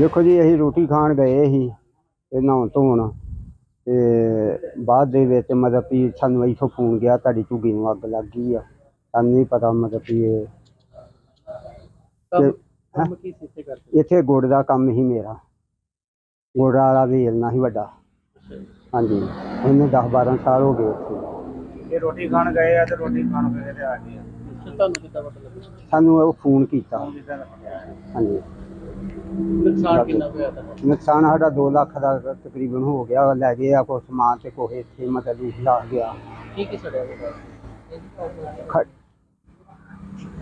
ਦੇਖੋ ਜੀ ਅਸੀਂ ਰੋਟੀ ਖਾਣ ਗਏ ਸੀ ਤੇ ਨਹਾਉਣ ਧੋਣ ਤੇ ਬਾਅਦ ਦੇ ਵਿੱਚ ਮਤਲਬ ਵੀ ਸਾਨੂੰ ਇੱਥੋਂ ਫੋਨ ਗਿਆ ਤੁਹਾਡੀ ਝੁੱਗੀ ਨੂੰ ਅੱਗ ਲੱਗ ਗਈ ਆ। ਸਾਨੂੰ ਨਹੀਂ ਪਤਾ ਮਤਲਬ ਵੀ ਇਹ ਕੰਮ ਤੇ- ਕੰਮ ਕੀ ਸੀ ਇੱਥੇ ਕਰਦੇ? ਇੱਥੇ ਗੁੜ ਦਾ ਕੰਮ ਹੀ ਮੇਰਾ। ਗੁੜ ਵਾਲਾ ਵੇਲਣਾ ਸੀ ਵੱਡਾ। ਹਾਂਜੀ। ਇਹਨੂੰ 10 12 ਸਾਲ ਹੋ ਗਏ ਇੱਥੇ। ਇਹ ਰੋਟੀ ਖਾਣ ਗਏ ਆ ਤੇ ਰੋਟੀ ਖਾਣ ਗਏ ਤੇ ਆ ਗਏ ਤੁਹਾਨੂੰ ਕਿੱਦਾਂ ਪਤਾ ਲੱਗਾ ਸਾਨੂੰ ਉਹ ਫੋਨ ਕੀਤਾ। ਹਾਂਜੀ। ਨੁਕਸਾਨ ਕਿੰਨਾ ਕੁ ਹੋਇਆ ਤੁਹਾਡਾ? ਨੁਕਸਾਨ ਸਾਡਾ 2 ਲੱਖ ਦਾ ਤਕਰੀਬਨ ਹੋ ਗਿਆ ਲੈ ਗਏ ਆ ਕੁਛ ਸਮਾਨ ਤੇ ਕੋਹ ਇੱਥੇ ਮਤਲਬ ਲਾ ਗਿਆ। ਕੀ ਕੀ ਸੜਿਆ ਹੋਇਆ? ਖ-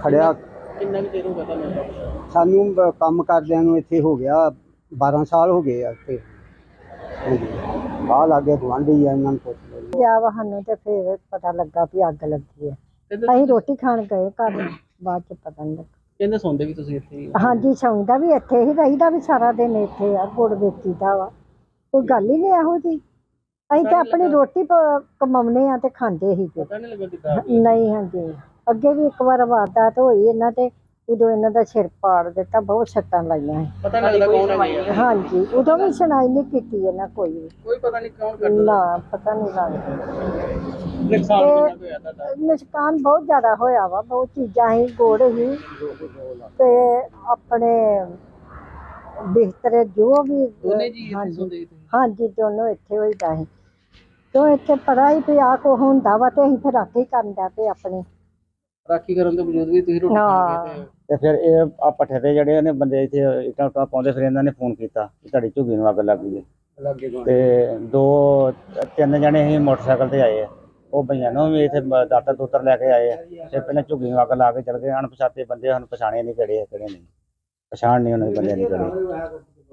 ਖੜਿਆ। ਕਿੰਨਾ ਕੁ ਚਿਰ ਹੋ ਗਿਆ ਤੁਹਾਨੂੰ ਇਹਦਾ ਪਤਾ? ਸਾਨੂੰ ਬ- ਕੰਮ ਕਰਦਿਆਂ ਨੂੰ ਇੱਥੇ ਹੋ ਗਿਆ 12 ਸਾਲ ਹੋ ਗਏ ਆ ਇੱਥੇ। ਆ ਲਾਗੇ ਗੁਆਂਢੀ ਆ ਇਹਨਾਂ ਨੂੰ ਪੁੱਛ ਲਓ। ਜੀ। ਗਿਆ ਵਾ ਸਾਨੂੰ ਤੇ ਫਿਰ ਪਤਾ ਲੱਗਾ ਵੀ ਅੱਗ ਲੱਗੀ ਹੈ ਕਹਿੰਦੇ ਅਸੀਂ ਰੋਟੀ ਖਾਣ ਗਏ ਘਰ ਬਾਅਦ ਚ ਪਤਾ ਨਹੀਂ ਲੱਗਾ। ਕਹਿੰਦੇ ਸੌਂਦੇ ਵੀ ਤੁਸੀਂ ਇੱਥੇ ਹੀ ਹੋ। ਹਾਂਜੀ ਸੌਂਦਾ ਵੀ ਇੱਥੇ ਹੀ ਰਹੀਦਾ ਵੀ ਸਾਰਾ ਦਿਨ ਇੱਥੇ ਆ ਗੁੜ ਵੇਚੀਦਾ ਵਾ। ਕੋਈ ਗੱਲ ਹੀ ਨਹੀਂ ਇਹੋ ਜੀ ਅਸੀਂ ਤਾਂ ਆਪਣੀ ਰੋਟੀ ਪ- ਕਮਾਉਨੇ ਆ ਤੇ ਖਾਂਦੇ ਹੀ ਪਤਾ ਨਹੀਂ ਲੱਗਾ ਕਿੱਦਾਂ ਨਹੀਂ ਹਾਂਜੀ। ਅੱਗੇ ਵੀ ਇੱਕ ਵਾਰ ਵਾਰਦਾਤ ਹੋਈ ਇਹਨਾਂ ਤੇ ਉਦੋਂ ਇਹਨਾਂ ਦਾ ਸਿਰ ਪਾੜ ਦਿੱਤਾ ਬਹੁਤ ਸੱਟਾਂ ਲਾਈਆਂ। ਪਤਾ ਨਹੀਂ ਲੱਗਦਾ ਕੌਣ ਹੈ ਹਾਂਜੀ ਉਦੋਂ ਵੀ ਸੁਣਾਈ ਨਹੀਂ ਕੀਤੀ ਇਹਨਾਂ ਕੋਈ ਵੀ। ਕੋਈ ਪਤਾ ਨਹੀਂ ਕੌਣ ਕਰਦਾ ਨਾ ਪਤਾ ਨਹੀਂ ਲੱਗਦਾ। ਨੁਕਸਾਨ ਕਿੰਨਾ ਹੋਇਆ ਤੁਹਾਡਾ? ਨੁਕਸਾਨ ਬਹੁਤ ਜ਼ਿਆਦਾ ਹੋਇਆ ਵਾ ਬਹੁਤ ਚੀਜ਼ਾਂ ਹੀ ਗੁੜ ਹੀ ਤੇ ਆਪਣੇ ਬਿਸਤਰੇ ਜੋ ਵੀ ਦੋਨੇ ਜੀ ਇੱਥੇ ਹਾਂਜੀ। ਦੋਨੋਂ ਇੱਥੇ ਹੋਈਦਾ ਸੀ। ਤੋਂ ਇੱਥੇ ਪਤਾ ਹੀ ਵੀ ਆ ਕੋ ਹੁੰਦਾ ਵਾ ਤੇ ਅਸੀਂ ਫਿਰ ਰਾਖੀ ਕਰਨ ਦਾ ਪਏ ਆਪਣੇ। ਰਾਖੀ ਕਰਨ ਦੇ ਵਜੂਦ ਵੀ ਤੁਸੀਂ ਰੋਟੀ। ਖਾਣ ਗਏ ਤੇ ਫਿਰ ਇਹ ਆ ਪੱਠੇ ਤੇ ਜਿਹੜੇ ਨੇ ਬੰਦੇ ਇੱਥੇ ਇੱਟਾਂ ਉੱਟਾਂ ਪਾਉਂਦੇ ਫਿਰ ਇਹਨਾਂ ਨੇ ਫੋਨ ਕੀਤਾ ਕਿ ਤੁਹਾਡੀ ਝੁੱਗੀ ਨੂੰ ਅੱਗ ਲੱਗ ਗਈ ਹੈ। ਤੇ ਲੱਗੇ ਗਏ ਤੇ ਦੋ ਤਿੰਨ ਜਣੇ ਹੀ ਮੋਟਰਸਾਈਕਲ ਤੇ ਆਏ ਆ। ਉਹ ਭਈਆਂ ਨੂੰ ਵੀ ਇੱਥੇ ਬ- ਦਾਤਰ ਦੂਤਰ ਲੈ ਕੇ ਆਏ ਆ। ਤੇ ਪਹਿਲਾਂ ਝੁੱਗੀ ਨੂੰ ਅੱਗ ਲਾ ਕੇ ਚਲ ਗਏ। ਅਣਪਛਾਤੇ ਬੰਦੇ ਹਨ ਪਛਾਣੇ ਨਹੀਂ ਕਿਹੜੇ ਆ ਕਿਹੜੇ ਨਹੀਂ। ਪਛਾਣ ਨਹੀਂ ਉਹਨਾਂ ਦੇ ਬੰਦੇ ਨਹੀਂ ਕਿਹੜੇ।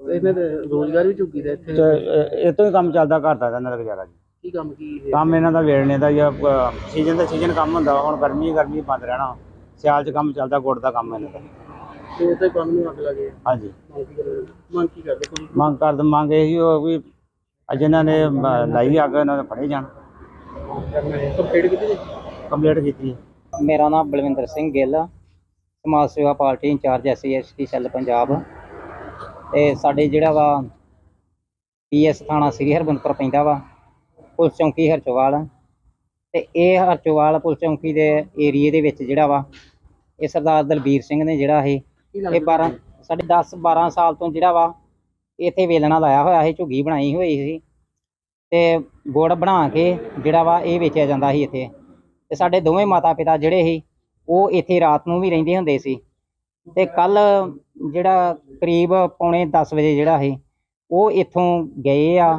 ਤੇ ਇਹਨਾਂ ਦੇ ਰੋਜ਼ਗਾਰ ਵੀ ਝੁੱਗੀ ਦਾ ਇੱਥੇ। ਤੇ ਇਹ- ਇਹ ਤੋਂ ਹੀ ਕੰਮ ਚੱਲਦਾ ਘਰ ਦਾ ਇਹਨਾਂ ਦਾ ਗੁਜ਼ਾਰਾ ਜੀ। ਕੀ ਕੰਮ ਕੀ ਹੈ ਕੰਮ ਇਹਨਾਂ ਦਾ ਵੇਲਣੇ ਦਾ ਜਾਂ ਸੀਜ਼ਨ ਦਾ ਸੀਜ਼ਨ ਕੰਮ ਹੁੰਦਾ ਹੁਣ ਗਰਮੀ ਗਰਮੀ ਬੰਦ ਰਹਿਣਾ ਸਿਆਲ 'ਚ ਕੰਮ ਚੱਲਦਾ ਗੁੜ ਦਾ ਕੰਮ ਇਹਨਾਂ ਦਾ। ਤੇ ਉੱਥੇ ਕੰਮ ਨੂੰ ਅੱਗ ਲੱਗੇ ਹਾਂਜੀ। ਮੰਗ ਕੀ ਕਰਦੇ? ਮੰਗ ਕੀ ਕਰਦੇ ਕੋਈ? ਮੰਗ ਕਰਦ ਮੰਗ ਇਹੀ ਹੋ ਵੀ ਅੱਜ ਇਹਨਾਂ ਨੇ ਮ- ਲਾਈ ਅੱਗ ਇਹਨਾਂ ਨੇ ਫੜੇ ਜਾਣ। ਕੰਪਲੀਟ ਕੀਤੀ ਜੀ? ਕੰਪਲੀਟ ਕੀਤੀ। ਹੈ ਮੇਰਾ ਨਾਮ ਬਲਵਿੰਦਰ ਸਿੰਘ ਗਿੱਲ ਸਮਾਜ ਸੇਵਾ party incharge SC ST cell Punjab. ਤੇ ਸਾਡੇ ਜਿਹੜਾ ਵਾ ਪੀਐਸ ਥਾਣਾ ਸ੍ਰੀ ਹਰਬੰਦਪੁਰ ਪੈਂਦਾ ਵਾ। ਪੁਲਿਸ ਚੌਂਕੀ ਹਰਚੋਵਾਲ ਤੇ ਇਹ ਹਰਚੋਵਾਲ ਪੁਲਿਸ ਚੌਂਕੀ ਦੇ ਏਰੀਏ ਦੇ ਵਿੱਚ ਜਿਹੜਾ ਵਾ ਇਹ ਸਰਦਾਰ ਦਲਬੀਰ ਸਿੰਘ ਨੇ ਜਿਹੜਾ ਇਹ ਇਹ 12 ਸਾਡੇ 10 12 ਸਾਲ ਤੋਂ ਜਿਹੜਾ ਵਾ ਇੱਥੇ ਵੇਲਣਾ ਲਾਇਆ ਹੋਇਆ ਸੀ ਝੁੱਗੀ ਬਣਾਈ ਹੋਈ ਸੀ। ਤੇ ਗੁੜ ਬਣਾ ਕੇ ਜਿਹੜਾ ਵਾ ਇਹ ਵੇਚਿਆ ਜਾਂਦਾ ਸੀ ਇੱਥੇ। ਤੇ ਸਾਡੇ ਦੋਵੇਂ ਮਾਤਾ ਪਿਤਾ ਜਿਹੜੇ ਸੀ ਉਹ ਇੱਥੇ ਰਾਤ ਨੂੰ ਵੀ ਰਹਿੰਦੇ ਹੁੰਦੇ ਸੀ। ਤੇ ਕੱਲ ਜਿਹੜਾ ਕਰੀਬ ਪੌਣੇ 10 ਵਜੇ ਜਿਹੜਾ ਸੀ ਉਹ ਇੱਥੋਂ ਗਏ ਆ।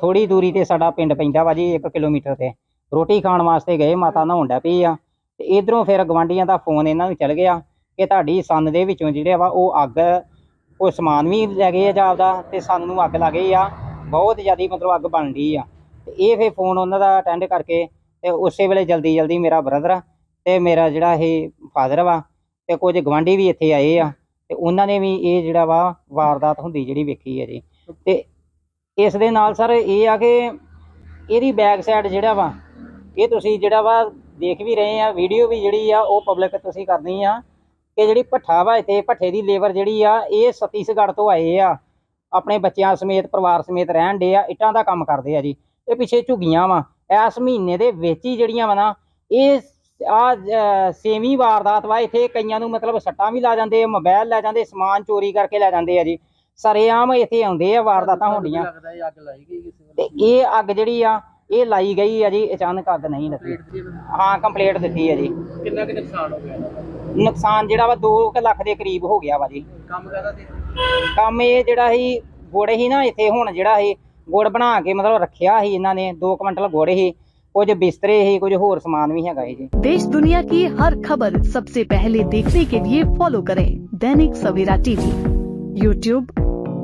ਥੋੜੀ ਦੂਰੀ ਤੇ ਸਾਡਾ ਪਿੰਡ ਪੈਂਦਾ ਵਾ ਜੀ 1 ਕਿਲੋਮੀਟਰ ਤੇ। ਰੋਟੀ ਖਾਣ ਵਾਸਤੇ ਗਏ, ਮਾਤਾ ਨਹਾਉਣ ਡੈ ਪਈ ਆ। ਤੇ ਇਧਰੋਂ ਫਿਰ ਗਵਾਂਡੀਆਂ ਦਾ ਫੋਨ ਇਹਨਾਂ ਨੂੰ ਚੱਲ ਗਿਆ ਕਿ ਤੁਹਾਡੀ ਸੰਨ ਦੇ ਵਿੱਚੋਂ ਜਿਹੜੇ ਵਾ ਉਹ ਅੱਗ, ਉਹ ਸਮਾਨ ਵੀ ਲੈ ਗਏ ਆ ਜਾਪਦਾ ਤੇ ਸੰਨ ਨੂੰ ਅੱਗ ਲੱਗ ਗਈ ਆ। ਬਹੁਤ ਜ਼ਿਆਦੀ ਮਤਲਬ ਅੱਗ ਬਣ ਰਹੀ ਆ। ਤੇ ਇਹ ਫਿਰ ਫੋਨ ਉਹਨਾਂ ਦਾ ਅਟੈਂਡ ਕਰਕੇ ਤੇ ਉਸੇ ਵੇਲੇ ਜਲਦੀ ਜਲਦੀ ਮੇਰਾ ਬ੍ਰਦਰ ਤੇ ਮੇਰਾ ਜਿਹੜਾ ਇਹ ਫਾਦਰ ਵਾ ਤੇ ਕੁਝ ਗਵਾਂਢੀ ਵੀ ਇੱਥੇ ਆਏ ਆ। ਤੇ ਉਹਨਾਂ ਨੇ ਵੀ ਇਹ ਜਿਹੜਾ ਵਾ ਵਾਰਦਾਤ ਹੁੰਦੀ ਜਿਹੜੀ ਵੇਖੀ ਹੈ ਜੀ। ਤੇ ਇਸ ਦੇ ਨਾਲ ਸਰ ਇਹ ਆ ਕਿ ਇਹਦੀ ਬੈਕ ਸਾਈਡ ਜਿਹੜਾ ਵਾ, ਇਹ ਤੁਸੀਂ ਜਿਹੜਾ ਵਾ ਦੇਖ ਵੀ ਰਹੇ ਆ ਵੀਡੀਓ ਵੀ ਜਿਹੜੀ ਆ ਉਹ ਪਬਲਿਕ ਤੁਸੀਂ ਕਰਨੀ ਆ ਕਿ ਜਿਹੜੀ ਭੱਠਾ ਵਾ ਇੱਥੇ, ਭੱਠੇ ਦੀ ਲੇਬਰ ਜਿਹੜੀ ਆ, ਇਹ ਛੱਤੀਸਗੜ੍ਹ ਤੋਂ ਆਏ ਆ, ਆਪਣੇ ਬੱਚਿਆਂ ਸਮੇਤ, ਪਰਿਵਾਰ ਸਮੇਤ ਰਹਿਣ ਦੇ ਆ, ਇੱਟਾਂ ਦਾ ਕੰਮ ਕਰਦੇ ਆ ਜੀ। ਇਹ ਪਿੱਛੇ ਝੁੱਗੀਆਂ ਵਾ, ਇਸ ਮਹੀਨੇ ਦੇ ਵਿੱਚ ਹੀ ਜਿਹੜੀਆਂ ਵਾ ਨਾ, ਇਹ ਆ ਸੇਵੀਂ ਵਾਰਦਾਤ ਵਾ, ਇੱਥੇ ਕਈਆਂ ਨੂੰ ਮਤਲਬ ਸੱਟਾਂ ਵੀ ਲਾ ਜਾਂਦੇ ਆ ਮੋਬਾਈਲ ਲੈ ਜਾਂਦੇ, ਸਮਾਨ ਚੋਰੀ ਕਰਕੇ ਲੈ ਜਾਂਦੇ ਆ ਜੀ। ਸਰੇਆਮ ਇੱਥੇ ਆਉਂਦੇ ਆ ਵਾਰਦਾਤਾਂ ਹੁੰਦੀਆਂ ਲੱਗਦਾ ਇਹ ਅੱਗ ਲਾਈ ਗਈ ਕਿਸੇ ਤੇ ਇਹ ਅੱਗ ਜਿਹੜੀ ਆ ਇਹ ਲਾਈ ਗਈ ਆ ਜੀ ਅਚਾਨਕ ਅੱਗ ਨਹੀਂ ਲੱਗੀ ਵੇਲੇ ਹਾਂ ਕੰਪਲੀਟ ਦਿੱਤੀ ਹੈ ਜੀ ਕਿੰਨਾ ਕੁ ਨੁਕਸਾਨ ਹੋ ਗਿਆ ਇਹਦਾ? ਨੁਕਸਾਨ ਜਿਹੜਾ ਵਾ 2 ਲੱਖ ਦੇ ਕਰੀਬ ਹੋ ਗਿਆ ਵਾ ਜੀ ਕੰਮ ਕਰਦਾ ਸੀ ਕੰਮ ਇਹ ਜਿਹੜਾ ਸੀ ਗੁੜ ਹੀ ਨਾ ਇੱਥੇ ਹੁਣ ਜਿਹੜਾ ਸੀ ਗੁੜ ਬਣਾ ਕੇ ਮਤਲਬ ਰੱਖਿਆ ਸੀ ਇਹਨਾਂ ਨੇ 2 ਕੁਇੰਟਲ ਗੁੜ ਸੀ ਕੁਝ ਬਿਸਤਰੇ ਸੀ ਕੁਝ ਹੋਰ ਸਮਾਨ ਵੀ ਹੈਗਾ ਸੀ ਜੀ देश दुनिया की हर खबर सबसे पहले देखने के लिए फॉलो करें दैनिक सवेरा टीवी यूट्यूब